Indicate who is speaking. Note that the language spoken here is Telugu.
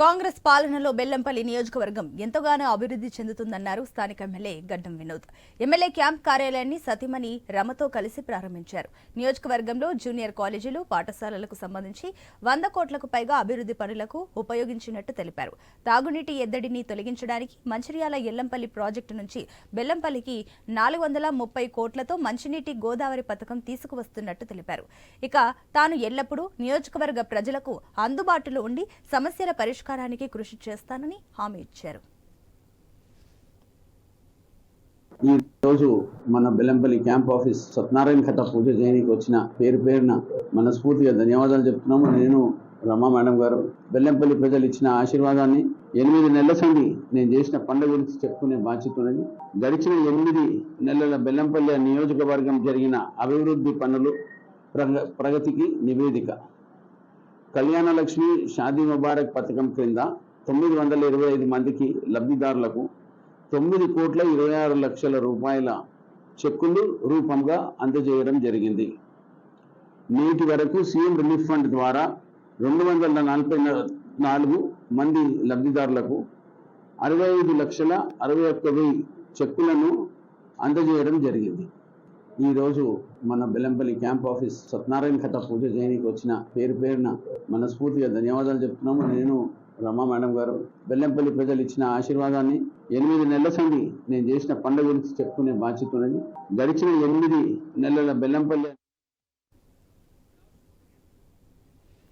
Speaker 1: కాంగ్రెస్ పాలనలో బెల్లంపల్లి నియోజకవర్గం ఎంతగానో అభివృద్ధి చెందుతుందన్నారు స్థానిక ఎమ్మెల్యే గడ్డం వినోద్. ఎమ్మెల్యే క్యాంప్ కార్యాలయాన్ని సతీమణి రమతో కలిసి ప్రారంభించారు. నియోజకవర్గంలో జూనియర్ కాలేజీలు పాఠశాలలకు సంబంధించి వంద కోట్లకు పైగా అభివృద్ధి పనులకు ఉపయోగించినట్టు తెలిపారు. తాగునీటి ఎద్దడిని తొలగించడానికి మంచిర్యాల ఎల్లంపల్లి ప్రాజెక్టు నుంచి బెల్లంపల్లికి నాలుగు వందల ముప్పై కోట్లతో మంచినీటి గోదావరి పథకం తీసుకువస్తున్నట్టు తెలిపారు. ఇక తాను ఎల్లప్పుడూ నియోజకవర్గ ప్రజలకు అందుబాటులో ఉండి సమస్యల పరిష్కారానికి కృషి చేస్తానని హామీ ఇచ్చారు.
Speaker 2: ఈ రోజు మన బెల్లంపల్లి క్యాంప్ ఆఫీస్ సత్యనారాయణ కథ పూజ చేయడానికి వచ్చిన పేరు పేరున మనస్ఫూర్తిగా ధన్యవాదాలు చెప్తున్నాము. నేను రమా మేడం గారు బెల్లంపల్లి ప్రజలు ఇచ్చిన ఆశీర్వాదాన్ని ఎనిమిది నెలల సంది నేను చేసిన పండుగ గురించి చెప్పుకునే బాధ్యత ఉన్నది. గడిచిన ఎనిమిది నెలల బెల్లంపల్లి నియోజకవర్గం జరిగిన అభివృద్ధి పనులు ప్రగ ప్రగతికి నివేదిక. కళ్యాణ లక్ష్మి షాదీ ముబారక్ పథకం క్రింద తొమ్మిది వందల ఇరవై ఐదు మందికి లబ్ధిదారులకు తొమ్మిది కోట్ల ఇరవై ఆరు లక్షల రూపాయల చెక్కులు రూపంగా అందజేయడం జరిగింది. నేటి వరకు సీఎం రిలీఫ్ ఫండ్ ద్వారా రెండు వందల నలభై నాలుగు మంది లబ్ధిదారులకు అరవై ఐదు లక్షల అరవై ఒక్క వెయ్యి చెక్కులను అందజేయడం జరిగింది. ఈరోజు మన బెల్లంపల్లి క్యాంప్ ఆఫీస్ సత్యనారాయణ కథ పూజ చేయడానికి వచ్చిన పేరు పేరున మనస్ఫూర్తిగా ధన్యవాదాలు చెప్తున్నాము. నేను రమా మేడం గారు. బెల్లంపల్లి ప్రజలు ఇచ్చిన ఆశీర్వాదాన్ని ఎనిమిది నెలల సంది నేను చేసిన పండుగ గురించి చెప్పుకునే బాధ్యత ఉన్నది. గడిచిన ఎనిమిది నెలల బెల్లంపల్లి